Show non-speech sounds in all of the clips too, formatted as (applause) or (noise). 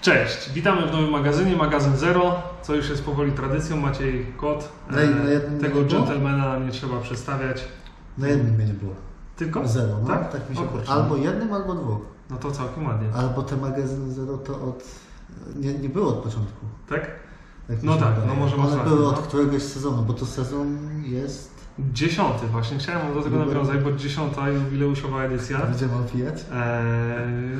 Cześć, witamy w nowym magazynie, magazyn Zero, co już jest powoli tradycją. Maciej Kot. Na- E, na tego dżentelmena nie trzeba przedstawiać. Na jednym mnie nie było. Tylko? Zero, no. Tak? Tak, mi się O. Albo jednym, albo dwóch. No to całkiem ładnie. Albo te magazyny zero to od... Nie, nie było od początku. Tak? Tak No tak, wydaje. no może masz One były no. od któregoś sezonu, bo to sezon jest... Dziesiąty, właśnie chciałem do tego nawiązać, bo dziesiąta jubileuszowa edycja. Będziemy opijać? Eee,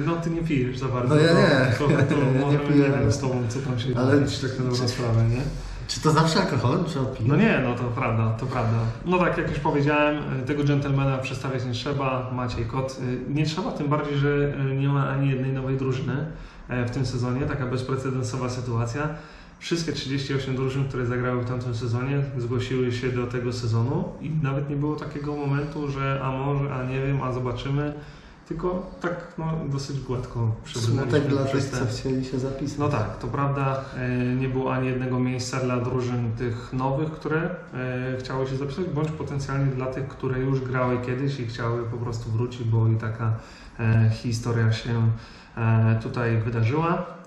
no ty nie pijesz za bardzo. No ja nie. To, to, (laughs) to Ja nie piję, nie wiem z tobą, co tam się ale- ale... tak na dobrą sprawę, nie? Czy to zawsze alkoholem trzeba pijać? No nie, no to prawda, to prawda. No tak jak już powiedziałem, tego dżentelmena przedstawiać nie trzeba, Maciej Kot. Y, Nie trzeba, tym bardziej, że y, nie ma ani jednej nowej drużyny e, w tym sezonie, taka bezprecedensowa sytuacja. Wszystkie 38 drużyn, które zagrały w tamtym sezonie, zgłosiły się do tego sezonu i nawet nie było takiego momentu, że a może, a nie wiem, a zobaczymy, tylko tak no, dosyć gładko przebrnęliśmy Smutek dla tych, co chcieli się zapisać. No tak, to prawda. e, Nie było ani jednego miejsca dla drużyn tych nowych, które e, chciały się zapisać, bądź potencjalnie dla tych, które już grały kiedyś i chciały po prostu wrócić, bo i taka e, historia się tutaj wydarzyła.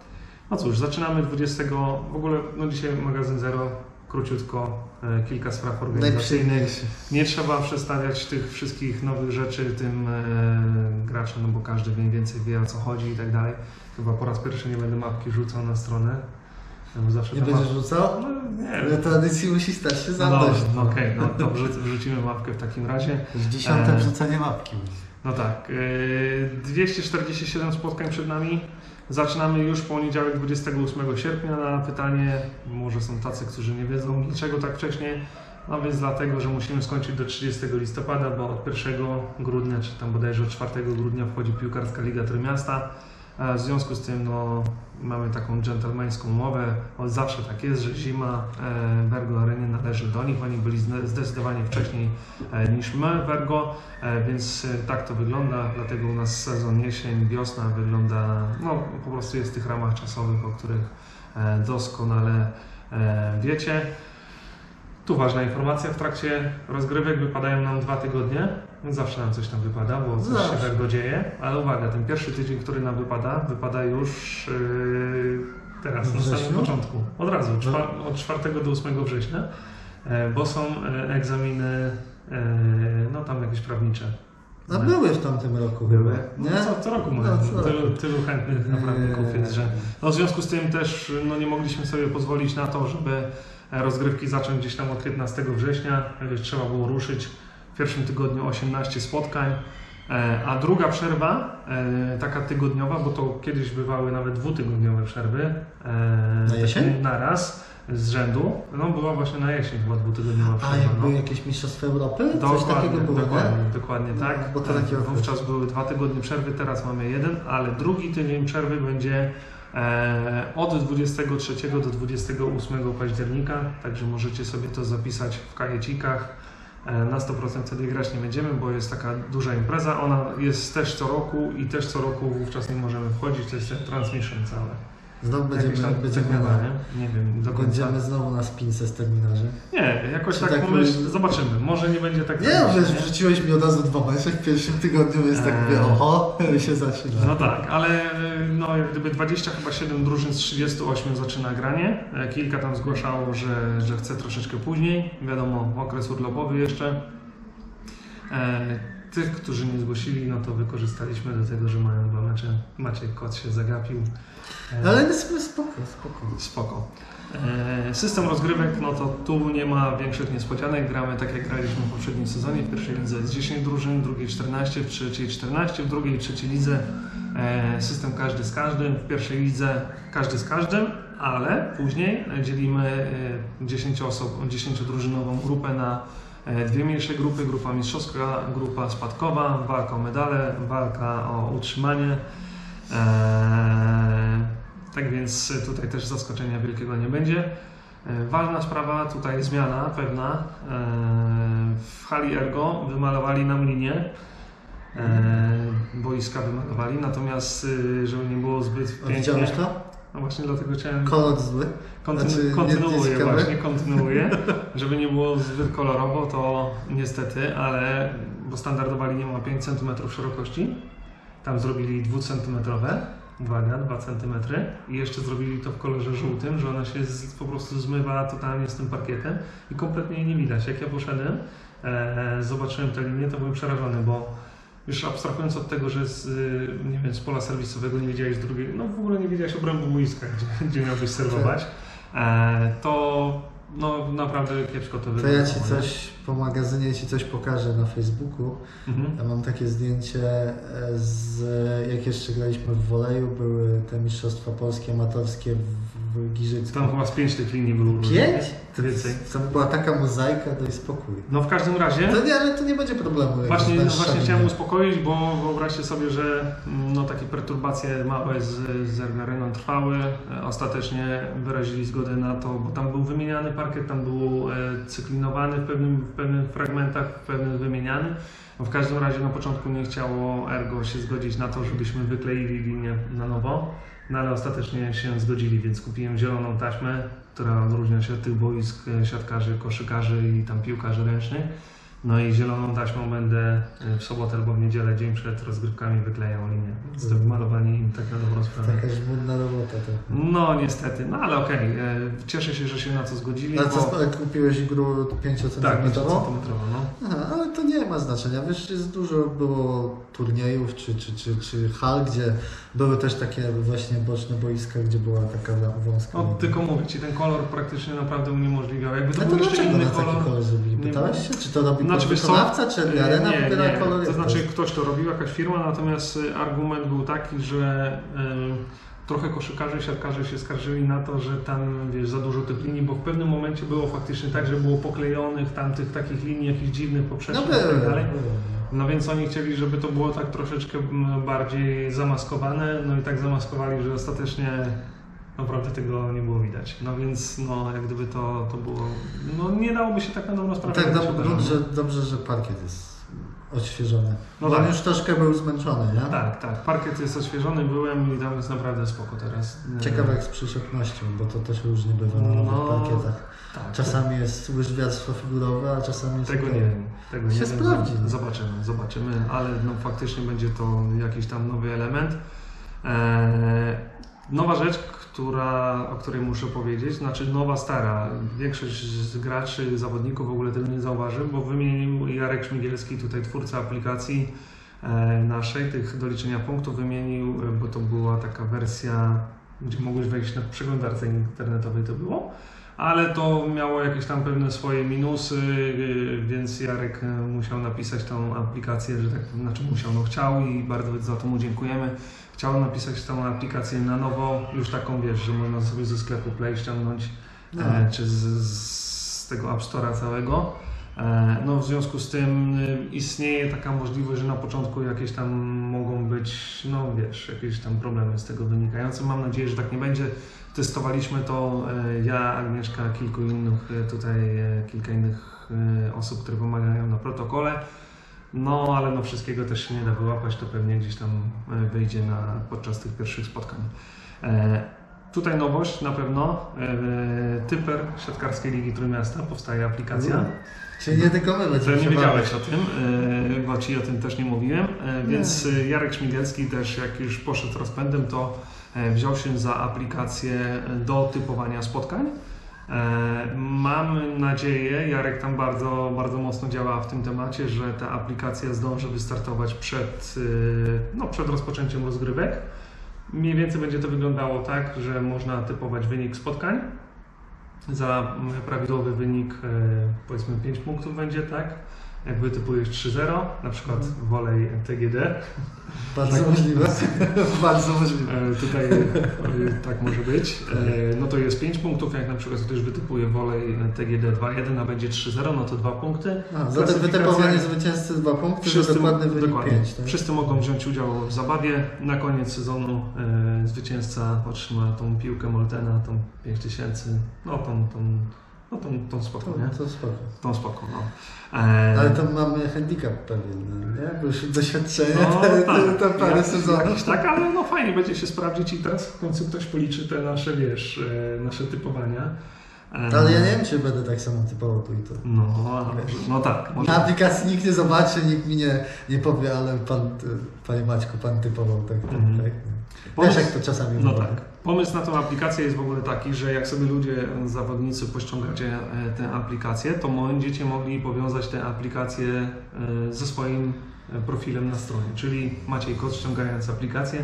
No cóż, zaczynamy 20. W ogóle, no dzisiaj magazyn Zero, króciutko, e, kilka spraw organizacyjnych. Nie trzeba przedstawiać tych wszystkich nowych rzeczy tym e, graczom, no bo każdy mniej więcej wie o co chodzi i tak dalej. Chyba po raz pierwszy nie będę mapki rzucał na stronę. no Bo zawsze Nie ta będziesz map- rzucał? No, nie wiem. tradycji musi stać się No zadość. dobrze, no okej, no to wrzuc- wrzucimy mapkę w takim razie. Już dziesiąte E. wrzucenie mapki. No tak, e, 247 spotkań przed nami. Zaczynamy już poniedziałek 28 sierpnia na pytanie, może są tacy, którzy nie wiedzą dlaczego tak wcześnie. No więc dlatego, że musimy skończyć do 30 listopada, bo od 1 grudnia, czy tam bodajże od 4 grudnia wchodzi piłkarska Liga Trójmiasta. W związku z tym no, mamy taką dżentelmeńską umowę. Od zawsze tak jest, że zima e, Bergo Arenie należy do nich. Oni byli zde- zdecydowanie wcześniej e, niż my, Bergo, e, więc tak to wygląda. Dlatego u nas sezon jesień, wiosna wygląda, no po prostu jest w tych ramach czasowych, o których doskonale wiecie. Tu ważna informacja, w trakcie rozgrywek wypadają nam dwa tygodnie. Zawsze nam coś tam wypada, bo coś się Zawsze. tak go dzieje. Ale uwaga, ten pierwszy tydzień, który nam wypada, wypada już yy, teraz, na samym początku. Od razu, od 4 do 8 września, e, bo są e, egzaminy, e, no tam jakieś prawnicze. No były w tamtym roku. Były. Nie? No, co, co roku No, co tylu, tylu chętnych naprawdę jest, że no, w związku z tym też no, nie mogliśmy sobie pozwolić na to, żeby rozgrywki zacząć gdzieś tam od 15 września. Trzeba było ruszyć w pierwszym tygodniu 18 spotkań. E, A druga przerwa, e, taka tygodniowa, bo to kiedyś bywały nawet dwutygodniowe przerwy. e, Na jesień? takie Naraz z rzędu. No była właśnie na jesień chyba dwutygodniowa A przerwa. jak no. były jakieś mistrzostwa Europy? Coś takiego było, dokładnie, nie? dokładnie tak. Bo to taki okres. Wówczas były dwa tygodnie przerwy, teraz mamy jeden, ale drugi tydzień przerwy będzie od 23 do 28 października, także możecie sobie to zapisać w kajecikach. E, Na 100% wtedy grać nie będziemy, bo jest taka duża impreza. Ona jest też co roku i też co roku wówczas nie możemy wchodzić, to jest transmission cały. Znowu będziemy, tam będziemy, na, nie? nie wiem do końca. będziemy znowu na spince z terminarzy. Nie, jakoś Czy tak, tak pomyśl, zobaczymy. Może nie będzie tak Nie, tragicznie, wiesz, wrzuciłeś mi od razu dwa mecze w pierwszym tygodniu, tak Eee. mówię, oho, (laughs) się zaczyna. No tak, ale no, jak gdyby 20 chyba 7 drużyn z 38 zaczyna granie. E, Kilka tam zgłaszało, że, że chce troszeczkę później. Wiadomo, okres urlopowy jeszcze. E, tych, którzy nie zgłosili, no to wykorzystaliśmy do tego, że mają dwa mecze. Maciek Kot się zagapił. E, Ale jest spoko, spoko. Spoko. E, System rozgrywek, no to tu nie ma większych niespodzianek. Gramy tak jak graliśmy w poprzednim sezonie. W pierwszej lidze jest 10 drużyn, w drugiej 14, w trzeciej 14, w drugiej i trzeciej lidze e, system każdy z każdym. W pierwszej lidze każdy z każdym, ale później dzielimy e, 10 osób, 10 drużynową grupę na dwie mniejsze grupy. Grupa mistrzowska, grupa spadkowa, walka o medale, walka o utrzymanie. Eee, tak więc tutaj też zaskoczenia wielkiego nie będzie. E, Ważna sprawa, tutaj zmiana pewna. E, W hali Ergo wymalowali nam linię. E, Boiska wymalowali, natomiast żeby nie było zbyt pięknie. widziałeś to? No właśnie dlatego chciałem Kolor zły. kontynu- znaczy, kontynuuję właśnie, kontynuuję. (laughs) Żeby nie było zbyt kolorowo, to niestety, ale bo standardowa linia ma 5 cm szerokości. Tam zrobili 2 cm uwaga, 2 cm i jeszcze zrobili to w kolorze żółtym, że ona się z, po prostu zmywa totalnie z tym parkietem i kompletnie jej nie widać. Jak ja poszedłem, e, zobaczyłem tę linię, to byłem przerażony, bo już abstrahując od tego, że z, y, nie wiem, z pola serwisowego nie widziałeś drugiej, no w ogóle nie widziałeś obrębu boiska, gdzie, (laughs) gdzie miałbyś serwować, e, to no naprawdę kiepsko to To wygląda. ja Ci coś po magazynie Ci coś pokażę na Facebooku. Mhm. Ja mam takie zdjęcie e, z jak jeszcze graliśmy w woleju, były te mistrzostwa polskie amatorskie w, w Giżycku. Tam chyba z pięć tych linii było. Pięć? To, Więcej. to była taka mozaika, daj spokój. No w każdym razie, To nie, ale to nie będzie problemu. właśnie, znasz właśnie chciałem uspokoić, bo wyobraźcie sobie, że mm, no, takie perturbacje małe z, z Ergareną trwały. E, Ostatecznie wyrazili zgodę na to, bo tam był wymieniany parkiet, tam był e, cyklinowany w, pewnym, w pewnych fragmentach, w pewnym wymieniany. No, w każdym razie na początku nie chciało Ergo się zgodzić na to, żebyśmy wykleili linię na nowo, no ale ostatecznie się zgodzili, więc kupiłem zieloną taśmę, która odróżnia się od tych boisk e, siatkarzy, koszykarzy i tam piłkarzy ręcznych. No i zieloną taśmą będę e, w sobotę albo w niedzielę, dzień przed rozgrywkami wyklejał linię. Więc to malowanie im tak na dobrą sprawę. Taka żmudna robota to. No niestety, no ale okej, e, cieszę się, że się na to zgodzili. Bo... co, ale kupiłeś grę 5 Tak, cm? 5 centymetrową, no. Nie ma znaczenia. Wiesz, jest dużo było turniejów czy, czy, czy, czy hal, gdzie były też takie właśnie boczne boiska, gdzie była taka wąska. no tylko mówię Ci, ten kolor praktycznie naprawdę uniemożliwiał. Jakby to A był to jeszcze dlaczego inny na taki kolor. kolor zrobili? Nie Pytałeś się, czy to robi Znaczy, podwykonawca, czy E, arena nie, wybiera nie. kolor? To znaczy ktoś to robił, jakaś firma, natomiast y, argument był taki, że y, trochę koszykarzy, siatkarze się skarżyli na to, że tam wiesz, za dużo tych linii, bo w pewnym momencie było faktycznie tak, że było poklejonych tam tych takich linii jakichś dziwnych No poprzecznych i były, tak dalej. No więc oni chcieli, żeby to było tak troszeczkę mm, bardziej zamaskowane, no i tak zamaskowali, że ostatecznie naprawdę tego nie było widać. No więc no jak gdyby to, to było, no nie dałoby się tak na dobrą sprawę. Tak, dobrze, dobrze, że parkiet jest odświeżony. No on tak. już troszkę był zmęczony, nie? Tak, tak. Parkiet jest odświeżony, byłem i tam jest naprawdę spoko teraz. Ciekawe jak z przyczepnością, bo to też różnie bywa na No, nowych parkietach. Tak. Czasami jest łyżwiarstwo figurowe, a czasami jest Tego nie wiem. Tego nie Się wiem. sprawdzi, no. Zobaczymy, zobaczymy, ale no, faktycznie będzie to jakiś tam nowy element. Eee, nowa rzecz, która, o której muszę powiedzieć, znaczy nowa, stara. Większość z graczy, zawodników w ogóle tego nie zauważy, bo wymienił Jarek Szmigielski, tutaj twórca aplikacji e, naszej, tych do liczenia punktów wymienił, bo to była taka wersja, gdzie mogłeś wejść na przeglądarce internetowej to było. Ale to miało jakieś tam pewne swoje minusy, yy, więc Jarek yy, musiał napisać tą aplikację, że tak, znaczy musiał, no chciał i bardzo za to mu dziękujemy. Chciał napisać tą aplikację na nowo, już taką wiesz, że można sobie ze sklepu Play ściągnąć, No. e, czy z, z tego App Store'a całego. E, No w związku z tym y, istnieje taka możliwość, że na początku jakieś tam mogą być, no wiesz, jakieś tam problemy z tego wynikające. Mam nadzieję, że tak nie będzie. Testowaliśmy to e, ja, Agnieszka, kilku innych e, tutaj, kilka innych osób, które pomagają na protokole. No, ale no wszystkiego też się nie da wyłapać, to pewnie gdzieś tam wyjdzie na, podczas tych pierwszych spotkań. Tutaj nowość na pewno. E, Typer Siatkarskiej Ligi Trójmiasta powstaje aplikacja. Czyli nie tylko my będziemy nie wiedziałeś o tym, e, bo Ci o tym też nie mówiłem, e, więc e, Jarek Szmigielski też jak już poszedł rozpędem, to wziął się za aplikację do typowania spotkań. Mam nadzieję, Jarek tam bardzo, bardzo mocno działa w tym temacie, że ta aplikacja zdąży wystartować przed, no, przed rozpoczęciem rozgrywek. Mniej więcej będzie to wyglądało tak, że można typować wynik spotkań. Za mm, prawidłowy wynik e, powiedzmy 5 punktów będzie, tak? Jak wytypujesz 3-0, na przykład Mhm. wolej TGD, Bardzo Tak. możliwe. (laughs) Bardzo możliwe. e, tutaj e, tak może być, e, no to jest 5 punktów, jak na przykład ktoś wytypuje wolej TGD 2-1, a będzie 3-0, no to 2 punkty. A, za te wytypowanie zwycięzcy dwa punkty, za dokładny wynik dokładnie. 5. Tak? Wszyscy mogą wziąć udział w zabawie. Na koniec sezonu e, zwycięzca otrzyma tą piłkę Moltena, tą 5000, no tą, tą, no tą, tą spoko, nie? To, to spoko. Tą spoko, no. E, Ale to mamy handicap pewien, no, nie? Bo już doświadczenie no, te, te, tak, te parę jak- sezonów. tak, ale no fajnie będzie się sprawdzić i teraz w końcu ktoś policzy te nasze, wiesz, e, nasze typowania. E, Ale ja nie wiem, czy będę tak samo typował tu i tu. No, no tak. może- Na aplikacji nikt nie zobaczy, nikt mi nie, nie powie, ale pan, panie Maćku, pan typował tak, tak, Mhm. tak. Wiesz jak to czasami No tak. Pomysł na tą aplikację jest w ogóle taki, że jak sobie ludzie, zawodnicy pościągacie e, tę aplikację, to będziecie mogli powiązać tę aplikację e, ze swoim e, profilem na stronie. Czyli Maciej Kot ściągając aplikację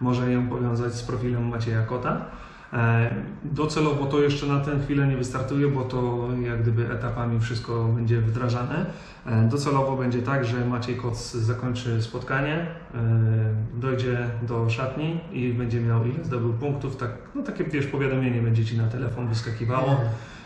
może ją powiązać z profilem Macieja Kota. E, Docelowo to jeszcze na tę chwilę nie wystartuje, bo to jak gdyby etapami wszystko będzie wdrażane. E, Docelowo będzie tak, że Maciej Koc zakończy spotkanie, e, dojdzie do szatni i będzie miał ile zdobył punktów. Tak, no takie wiesz, powiadomienie będzie ci na telefon wyskakiwało.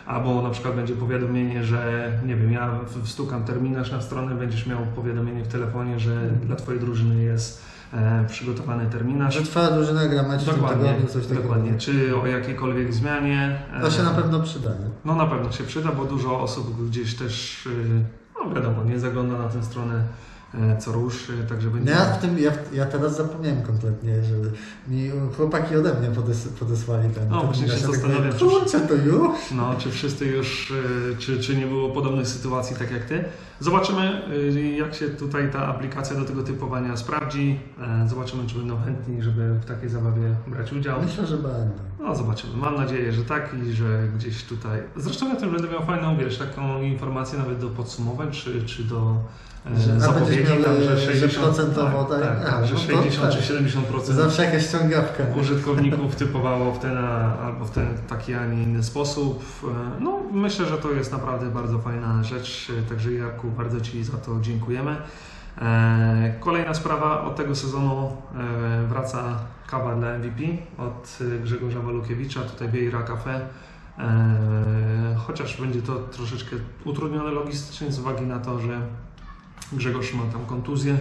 Albo na przykład będzie powiadomienie, że nie wiem, ja wstukam terminarz na stronę, będziesz miał powiadomienie w telefonie, że dla Twojej drużyny jest e, przygotowany terminarz. Że twoja drużyna gra mecz Dokładnie, tygodniu, coś takiego. dokładnie. Czy o jakiejkolwiek zmianie. e, To się na pewno przyda. nie? No na pewno się przyda, bo dużo osób gdzieś też, y, no wiadomo, nie zagląda na tę stronę e, co rusz, y, także będzie... No ja, w tym, ja, ja teraz zapomniałem kompletnie, że mi chłopaki ode mnie podes, podesłali ten. No, ten właśnie się tak zastanawiam, mówię, czy- Kurczę, to już? No, czy wszyscy już, y, czy, czy nie było podobnych sytuacji tak jak Ty. Zobaczymy, y, jak się tutaj ta aplikacja do tego typowania sprawdzi. E, Zobaczymy, czy będą chętni, żeby w takiej zabawie brać udział. Myślę, że będę. No, zobaczymy. Mam nadzieję, że tak i że gdzieś tutaj... Zresztą ja też będę miał fajną, wiesz, taką informację nawet do podsumowań, czy, czy do e, Że- zapowiedzi, miał, tam, że że 60, procentowo, tak? tak, tak, A, że no to 60 tak. czy 70% Zawsze jakaś ściągawka. użytkowników (laughs) typowało w ten albo w ten taki, a nie inny sposób. E, No, myślę, że to jest naprawdę bardzo fajna rzecz, e, także Jarku, bardzo Ci za to dziękujemy. E, Kolejna sprawa, od tego sezonu wraca kawa dla MVP od Grzegorza Walukiewicza, tutaj Wiejra Cafe. Chociaż będzie to troszeczkę utrudnione logistycznie z uwagi na to, że Grzegorz ma tam kontuzję,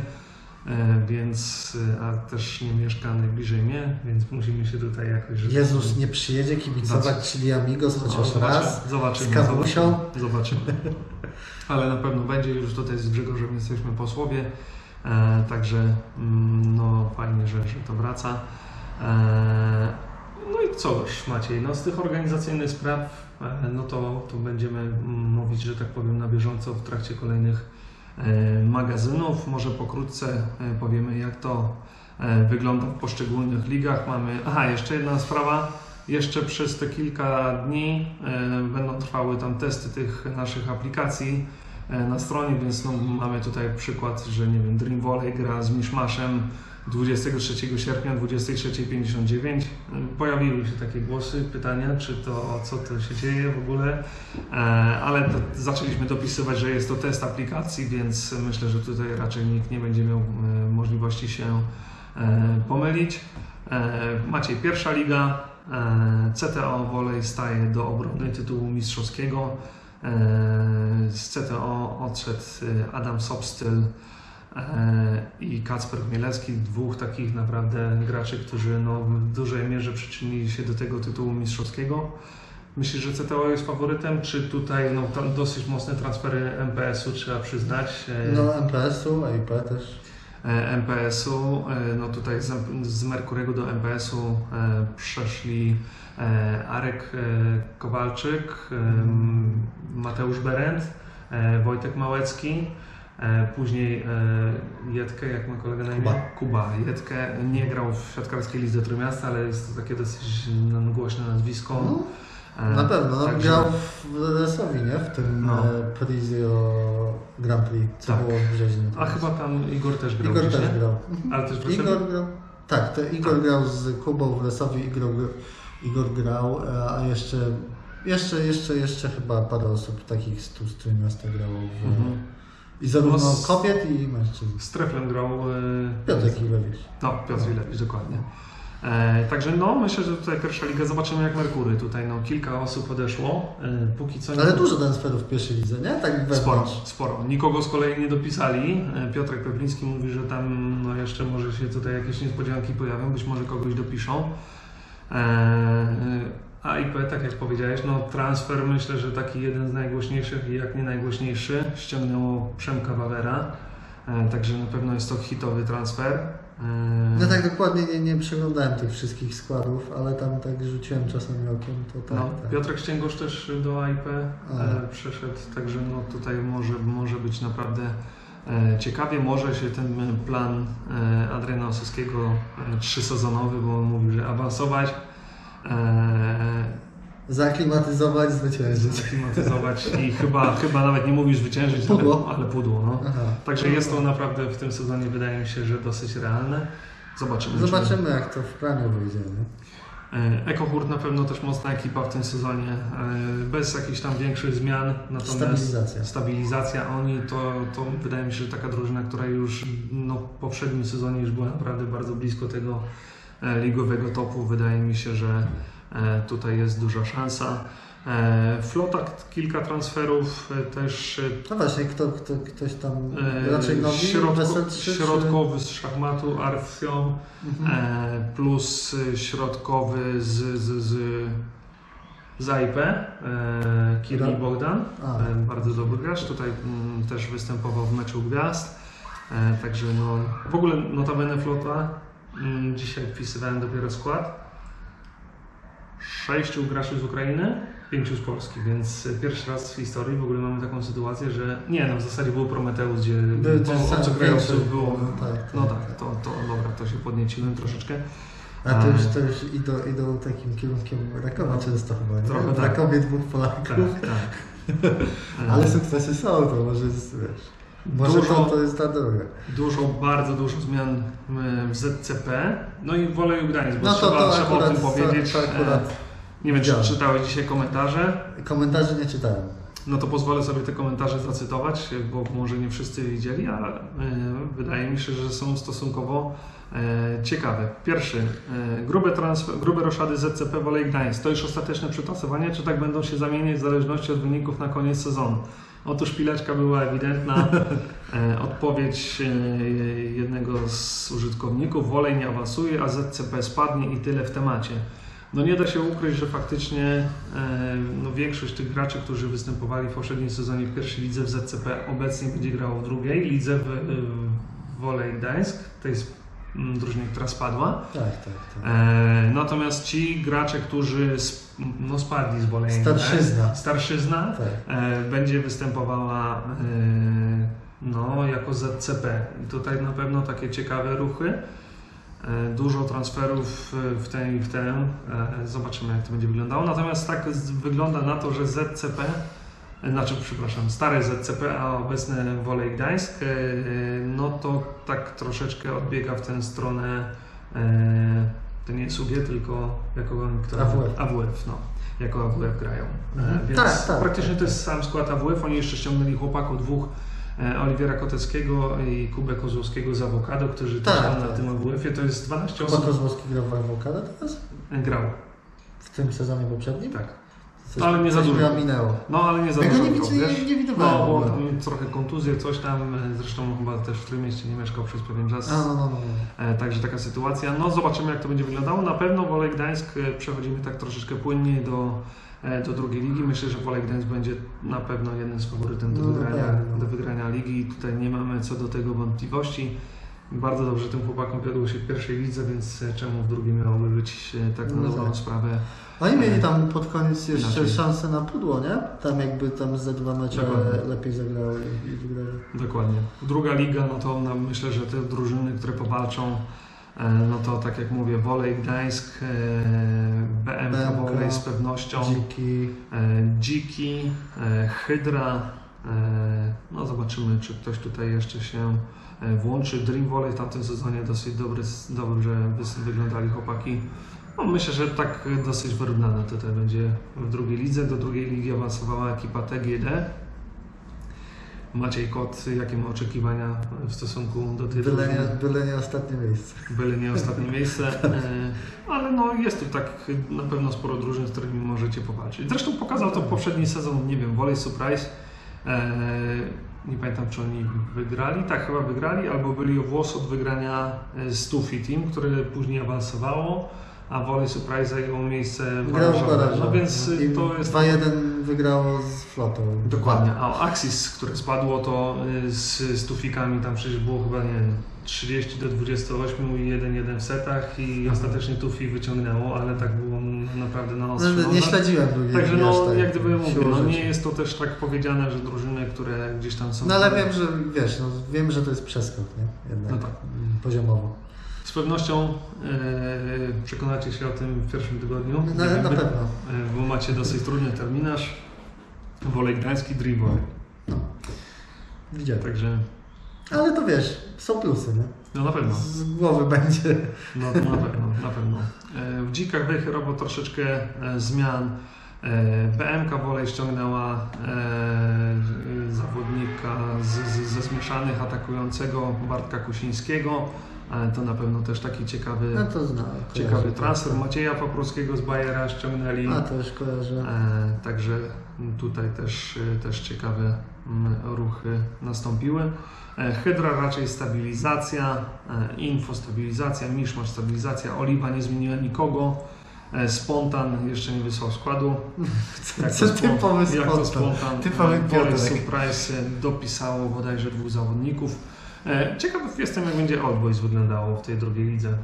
e, więc e, a też nie mieszka najbliżej mnie, więc musimy się tutaj jakoś... tak Jezus nie przyjedzie kibicować Chili Amigos chociaż zobaczymy, raz. Zobaczymy. z kawusią. Zobaczymy. zobaczymy. (laughs) Ale na pewno będzie już tutaj z Grzegorzem jesteśmy posłowie. E, także mm, no fajnie, że, że to wraca. E, no i coś Maciej, no z tych organizacyjnych spraw, no to, to będziemy mówić, że tak powiem, na bieżąco w trakcie kolejnych magazynów. Może pokrótce e, powiemy, jak to e, wygląda w poszczególnych ligach. Mamy, aha, jeszcze jedna sprawa. Jeszcze przez te kilka dni e, będą trwały tam testy tych naszych aplikacji e, na stronie, więc no, mamy tutaj przykład, że nie wiem, Dream Volley gra z Mishmashem 23 sierpnia 23.59. Pojawiły się takie głosy, pytania, czy to co to się dzieje w ogóle, e, ale to zaczęliśmy dopisywać, że jest to test aplikacji, więc myślę, że tutaj raczej nikt nie będzie miał e, możliwości się e, pomylić. E, Maciej, pierwsza liga, CTO Volley staje do obrony tytułu mistrzowskiego. Z CTO odszedł Adam Sobstyl i Kacper Chmielewski, dwóch takich naprawdę graczy, którzy no, w dużej mierze przyczynili się do tego tytułu mistrzowskiego. Myślisz, że CTO jest faworytem, czy tutaj no, dosyć mocne transfery MPS-u trzeba przyznać? E, No MPS-u, a IP też. e, MPS-u. e, No tutaj z, z Merkurego do MPS-u e, przeszli e, Arek e, Kowalczyk, e, m, Mateusz Berend, e, Wojtek Małecki. E, Później e, Jedkę, jak ma kolega na imię? Kuba. Kuba. Jedkę nie grał w siatkarskiej lidze Trójmiasta, ale jest to takie dosyć głośne nazwisko. No, E, na pewno. No, także- grał w Lesowi, nie? W tym No. Prizio Grand Prix, co Tak. było w wrześniu. A chyba tam Igor też grał. Igor gdzieś, też nie? grał. Ale też w Igor grał. Tak, to Igor Tak. grał z Kubą w Lesowi, Igor, Igor grał, a jeszcze, jeszcze, jeszcze, jeszcze chyba parę osób takich z tu z Trójmiasta grało. W, Mhm. I zarówno No z- kobiet i mężczyzn. Z Treflem grał e, Piotr Ilewicz. No, Piotr Wilewicz, dokładnie. E, także no, myślę, że tutaj pierwsza liga, zobaczymy jak Merkury. Tutaj no, kilka osób odeszło, e, póki co nie... Ale dużo transferów w pierwszej lidze, nie? Tak Sporo, sporo. Nikogo z kolei nie dopisali. E, Piotrek Pawliński mówi, że tam no, jeszcze może się tutaj jakieś niespodzianki pojawią, być może kogoś dopiszą. E, a IP, tak jak powiedziałeś, no transfer myślę, że taki jeden z najgłośniejszych i jak nie najgłośniejszy, ściągnęło Przemka Wawera. E, także na pewno jest to hitowy transfer. E, No tak dokładnie nie, nie przeglądałem tych wszystkich składów, ale tam tak rzuciłem czasami okiem, to tak. No, tak. Piotrek Ścięgosz też do AIP e, A. przeszedł, także no tutaj może, może być naprawdę E, Ciekawie może się ten plan Adriana Osowskiego e, trzysezonowy, bo on mówił, że awansować, Zaklimatyzować, zwyciężyć. zaklimatyzować i chyba, chyba nawet nie mówił zwyciężyć, Pudło. ale, ale pudło. No. Aha. Także jest to naprawdę w tym sezonie wydaje mi się, że dosyć realne. Zobaczymy. czy- Zobaczymy jak to w planie wyjdzie. Nie? E, EcoHurt na pewno też mocna ekipa w tym sezonie, e, bez jakichś tam większych zmian, natomiast Stabilizacja. stabilizacja oni to, to wydaje mi się, że taka drużyna, która już no, w poprzednim sezonie już była naprawdę bardzo blisko tego ligowego topu, wydaje mi się, że e, tutaj jest duża szansa. E, Flota kilka transferów e, też e, No właśnie, kto, kto, ktoś tam e, raczej nowi, środko, Wesel 3, środkowy z szachmatu Arfion. Mhm. E, plus środkowy z, z, z, z e, Dobra. Bogdan, A, e, bardzo dobry gracz, tutaj mm, też występował w meczu gwiazd, e, także no, w ogóle notabene flota, dzisiaj wpisywałem dopiero skład, sześciu graczy z Ukrainy, pięciu z Polski, więc pierwszy raz w historii w ogóle mamy taką sytuację, że nie, no w zasadzie był Prometeusz, gdzie obcokrajowców większy. było, No tak, no tak, tak, tak. to, to dobra, to się podnieciłem troszeczkę. A to już, to już idą, idą takim kierunkiem Rakowa często chyba, nie? Trochę W tak. Rakowie dwóch Polaków. Tak, tak. (laughs) Ale sukcesy są, to może jest, wiesz, może Dużo- to, jest ta droga. Dużo, bardzo dużo zmian w ZCP, no i Woleju Gdańsk, bo No to, trzeba, to trzeba akurat, o tym powiedzieć. To, to akurat E, Nie wiem, czy czytałeś dzisiaj komentarze. komentarzy nie czytałem. No to pozwolę sobie te komentarze zacytować, bo może nie wszyscy widzieli, ale e, wydaje mi się, że są stosunkowo e, ciekawe. Pierwszy, e, grube, transfer, grube roszady ZCP Wolej Gdańsk. To już ostateczne przetasowanie, czy tak będą się zamieniać w zależności od wyników na koniec sezonu? Otóż pileczka była ewidentna. E, odpowiedź e, jednego z użytkowników, Wolej nie awansuje, a ZCP spadnie i tyle w temacie. No nie da się ukryć, że faktycznie e, no większość tych graczy, którzy występowali w poprzednim sezonie w pierwszej lidze w ZCP obecnie będzie grało w drugiej lidze w, w Wolej Gdańsk, tej drużynie, która spadła. Tak, tak, tak. E, natomiast ci gracze, którzy sp- no, spadli z Wolej Starszyzna. Gdańsk, starszyzna tak. e, będzie występowała e, no, jako ZCP. Tutaj na pewno takie ciekawe ruchy. E, Dużo transferów w tę i w tę. E, Zobaczymy, jak to będzie wyglądało. Natomiast tak wygląda na to, że ZCP, znaczy, przepraszam, stare ZCP, a obecne Wolej Gdańsk, e, e, no to tak troszeczkę odbiega w tę stronę. e, To nie jest UG, tylko jako kto, AWF. AWF, no. Jako AWF grają. Mhm. Więc Tak, tak, praktycznie tak, to jest sam skład AWF. Oni jeszcze ściągnęli chłopaków dwóch Oliwiera Koteckiego i Kubę Kozłowskiego z Awokado, którzy Tak, są na tak. tym AWF-ie. To jest 12 Chyba osób Kozłowski grał w awokado teraz? grał. W tym sezonie poprzednim? Tak. Coś, Ale nie za dużo. mi minęło. No ale nie za Ja dużo nie, wiesz? nie, nie widywałem. No, w bo trochę kontuzje, coś tam, e, zresztą chyba też w Trójmieście nie mieszkał przez pewien czas. A, no, no, no. no. E, Także taka sytuacja. No zobaczymy jak to będzie wyglądało. Na pewno Wolej Gdańsk e, przechodzimy tak troszeczkę płynniej do, e, do drugiej ligi. Myślę, że Wolej Gdańsk będzie na pewno jednym z faworytem do No, wygrania, tak, no. do wygrania ligi. Tutaj nie mamy co do tego wątpliwości. Bardzo dobrze tym chłopakom wiodło się w pierwszej lidze, więc e, czemu w drugiej miałoby być e, tak na No dobrą tak. sprawę. Oni mieli tam pod koniec jeszcze Inaczej. szansę na pudło, nie? Tam jakby tam ze dwa mecze Dokładnie. lepiej zagrały i, wygrały. Dokładnie. Druga liga, no to no, myślę, że te drużyny, które powalczą, e, no to tak jak mówię, Wolej Gdańsk, e, BMK BMK, Wolej z pewnością. Dziki. E, Dziki, e, Hydra. e, No zobaczymy, czy ktoś tutaj jeszcze się e, włączy. Dream Volley w tamtym sezonie dosyć dobry, dobrze wyglądali chłopaki. No, myślę, że tak e, dosyć wyrównane tutaj będzie w drugiej lidze. Do drugiej ligi awansowała ekipa TGD. Maciej Kot, jakie ma oczekiwania w stosunku do tej Byle nie, byle nie ostatnie miejsce. Byle nie ostatnie miejsce, e, ale no jest tu tak na pewno sporo drużyn, z którymi możecie powalczyć. Zresztą pokazał to poprzedni sezon, nie wiem, Volley Surprise. E, nie pamiętam, czy oni wygrali, tak chyba wygrali, albo byli o włos od wygrania e, Stuffy Team, które później awansowało, a Volley Surprise zajęło miejsce w barażach. No więc I to jest... 2-1 wygrało z flotą. Dokładnie, a Axis, które spadło, to y, z stufikami tam przecież było chyba, nie wiem, 30 do 28 i 1-1 w setach i Mhm. ostatecznie Tufi wyciągnęło, ale tak było naprawdę na ostrzu. no, nie śledziłem drugiej Także no, tak, jak gdyby mówię, no nie jest to też tak powiedziane, że drużyny, które gdzieś tam są... No ale wiem, że wiesz, no, wiem, że to jest przeskok, nie? Jednak No tak. poziomowo. Z pewnością e, przekonacie się o tym w pierwszym tygodniu, Na, na pewno. e, bo macie dosyć trudny terminarz. Wolej Gdański, Dream Volley. No. Widziałem. Także Ale to wiesz, są plusy, nie? no na pewno. Z głowy będzie. No na pewno, na pewno. E, W dzikach wycherowo troszeczkę zmian. BMK Wolej ściągnęła zawodnika z, z, ze zmieszanych atakującego Bartka Kusińskiego. E, To na pewno też taki ciekawy, No to znam. ciekawy transfer. Macieja Paprockiego z Bayera ściągnęli. A, to już kojarzę. E, Także tutaj też, też ciekawe mm, ruchy nastąpiły. E, Hydra raczej stabilizacja, e, Info stabilizacja, Miszmasz stabilizacja, Oliwa nie zmieniła nikogo. E, Spontan jeszcze nie wysłał składu. (laughs) Jak Co spon- typowy Jak spontan. Typowy e. Surprise e, dopisało bodajże dwóch zawodników. E, Ciekaw jestem jak będzie Old Boys wyglądało w tej drugiej lidze.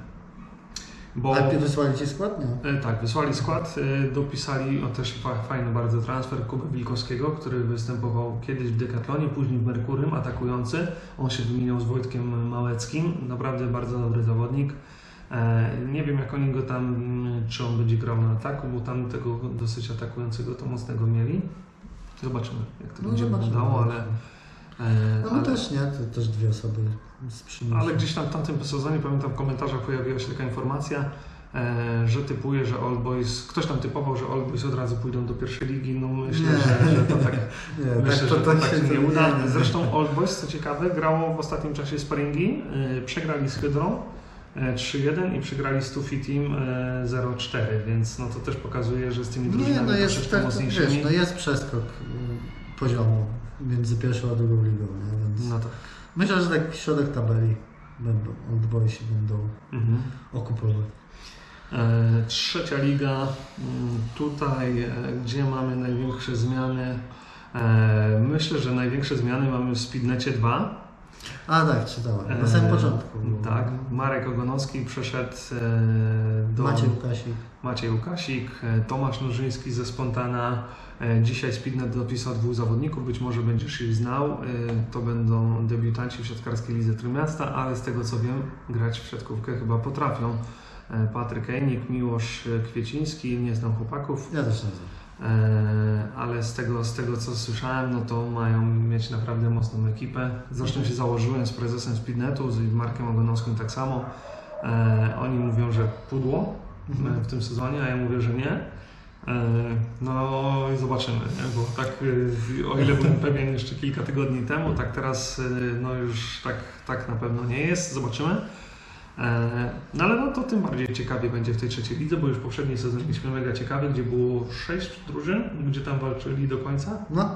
Bo... Ale wysłali Ci skład? Nie. E, Tak, wysłali skład, e, dopisali o też fa- fajny bardzo transfer Kuby Wilkowskiego, który występował kiedyś w Decathlonie, później w Merkurym, atakujący. On się wymieniał z Wojtkiem Małeckim, naprawdę bardzo dobry zawodnik. Nie wiem jak oni go tam, mm, czy on będzie grał na ataku, bo tam tego dosyć atakującego to mocnego mieli. Zobaczymy jak to No, będzie wyglądało, ale... e, No, ale- też nie, to też dwie osoby z przymusu. ale gdzieś tam w tamtym sezonie, pamiętam w komentarzach pojawiła się taka informacja, e, że typuje, że Old Boys, ktoś tam typował, że Old Boys od razu pójdą do pierwszej ligi, no myślę, Nie. że, że to tak, (laughs) Nie, myślę, tak że to tak się nie uda. nie, nie. Zresztą (laughs) Old Boys, co ciekawe, grało w ostatnim czasie sparingi, e, przegrali z Hydrą e, 3-1 i przegrali z Tufi Team e, 0-4, więc no to też pokazuje, że z tymi Nie, drużynami no jest, tak, mocniejszymi. wiesz, no jest przeskok y, poziomu między pierwszą a drugą ligą, nie? więc No tak. myślę, że tak środek tabeli będą, Old Boysi będą Mhm. okupować. E, Trzecia liga, mm, tutaj e, gdzie mamy największe zmiany, e, myślę, że największe zmiany mamy w Speednecie 2. A tak, czytałem, na samym E, początku. było. Tak, Marek Ogonowski przeszedł e, do Maciej Łukasik. Maciej Łukasik, e, Tomasz Nożyński ze Spontana. Dzisiaj Speednet dopisał dwóch zawodników, być może będziesz ich znał. To będą debiutanci w siatkarskiej lidze Trójmiasta, ale z tego co wiem, grać w siatkówkę chyba potrafią. Patryk Ejnik, Miłosz Kwieciński, nie znam chłopaków, Ja też nie znam. E, ale z tego, z tego co słyszałem, no to mają mieć naprawdę mocną ekipę. Zresztą się założyłem z prezesem Speednetu, z Markiem Ogonowskim tak samo. E, Oni mówią, że pudło Mhm. e, w tym sezonie, a ja mówię, że nie. No i zobaczymy, nie? bo tak o ile byłem pewien jeszcze kilka tygodni temu, tak teraz no już tak, tak na pewno nie jest, zobaczymy. E, No ale no to tym bardziej ciekawie będzie w tej trzeciej lidze, bo już poprzedni sezon mieliśmy mega ciekawy, gdzie było sześć drużyn, gdzie tam walczyli do końca. No,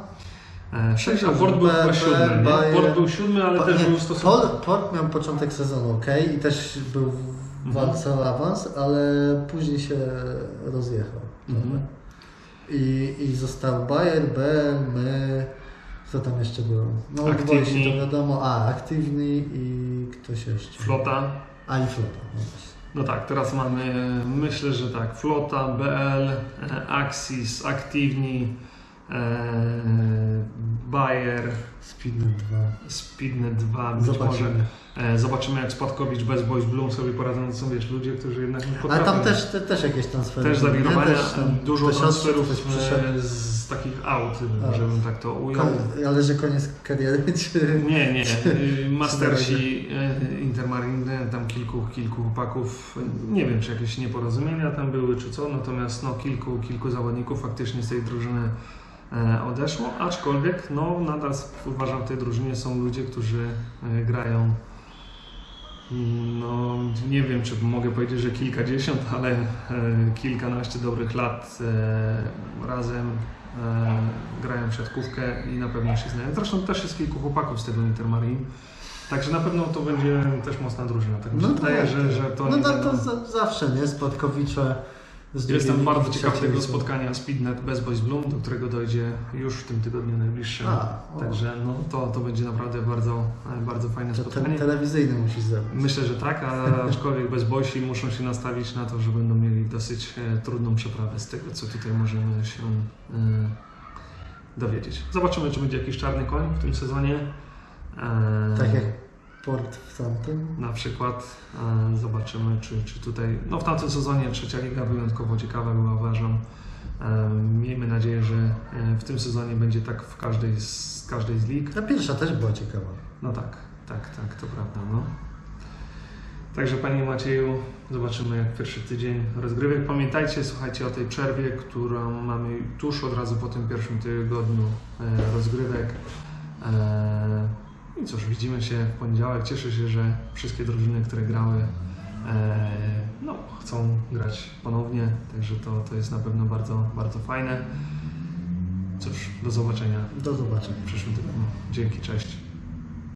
E, Sześć, a Port był B- chyba B- siódmy, nie? Bayern- Port był siódmy, ale też nie, był stosunkowo... Port, Port miał początek sezonu ok i też był w Mhm. walce o awans, ale później się rozjechał. Mhm. I, I został Bayer, BL, my, co tam jeszcze było? No Aktywni. Aktywni. to wiadomo, a aktywni i ktoś jeszcze. Flota. A i flota. No. No tak, teraz mamy, myślę, że tak, Flota, BL, e, Axis, Aktywni, e, Bayer, Speednet 2. Speednet 2, być Zobaczymy. może. E, zobaczymy jak Spadkowicz bez Boys Bloom sobie poradzą, to są wiesz, ludzie, którzy jednak nie Ale potrafią. tam też, te, też jakieś transfery. Też zawirowania, dużo transferów z takich aut, A. żebym tak to ujął. Ale że koniec kariery, czy... Nie, nie. y, Mastersi y, Intermarine, tam kilku, kilku chłopaków. Nie wiem, czy jakieś nieporozumienia tam były, czy co, natomiast no, kilku, kilku zawodników faktycznie z tej drużyny e, odeszło, aczkolwiek no, nadal uważam w tej drużynie są ludzie, którzy e, grają no, nie wiem, czy mogę powiedzieć, że kilkadziesiąt, ale e, kilkanaście dobrych lat razem grają w siatkówkę i na pewno się znają. Zresztą też jest kilku chłopaków z tego Intermarine. Także na pewno to będzie też mocna drużyna. Tak mi się wydaje, tak, że, że to No nie to, to za, zawsze, nie? Z drugiej Jestem bardzo ciekaw tego spotkania Speednet Best Boys Bloom, do którego dojdzie już w tym tygodniu najbliższym. A, Także no, to, to będzie naprawdę bardzo, bardzo fajne to spotkanie. telewizyjny musisz zrobić. Myślę, że tak, a (laughs) aczkolwiek Best Boysi muszą się nastawić na to, że będą mieli dosyć e, trudną przeprawę z tego, co tutaj możemy się e, dowiedzieć. Zobaczymy, czy będzie jakiś czarny koń w tym sezonie. E, Tak jak port w tamtym. na przykład e, zobaczymy, czy, czy tutaj, no w tamtym sezonie trzecia liga wyjątkowo ciekawa była, uważam. E, miejmy nadzieję, że w tym sezonie będzie tak w każdej z, każdej z lig. Ta pierwsza też była ciekawa. No tak, tak, tak, to prawda. No. Także Panie Macieju, zobaczymy jak pierwszy tydzień rozgrywek. Pamiętajcie, słuchajcie o tej przerwie, którą mamy tuż od razu po tym pierwszym tygodniu rozgrywek. I cóż, widzimy się w poniedziałek. Cieszę się, że wszystkie drużyny, które grały, e, no, chcą grać ponownie, także to, to jest na pewno bardzo, bardzo fajne. Cóż, do zobaczenia Do zobaczenia. w przyszłym tygodniu. Dzięki, cześć.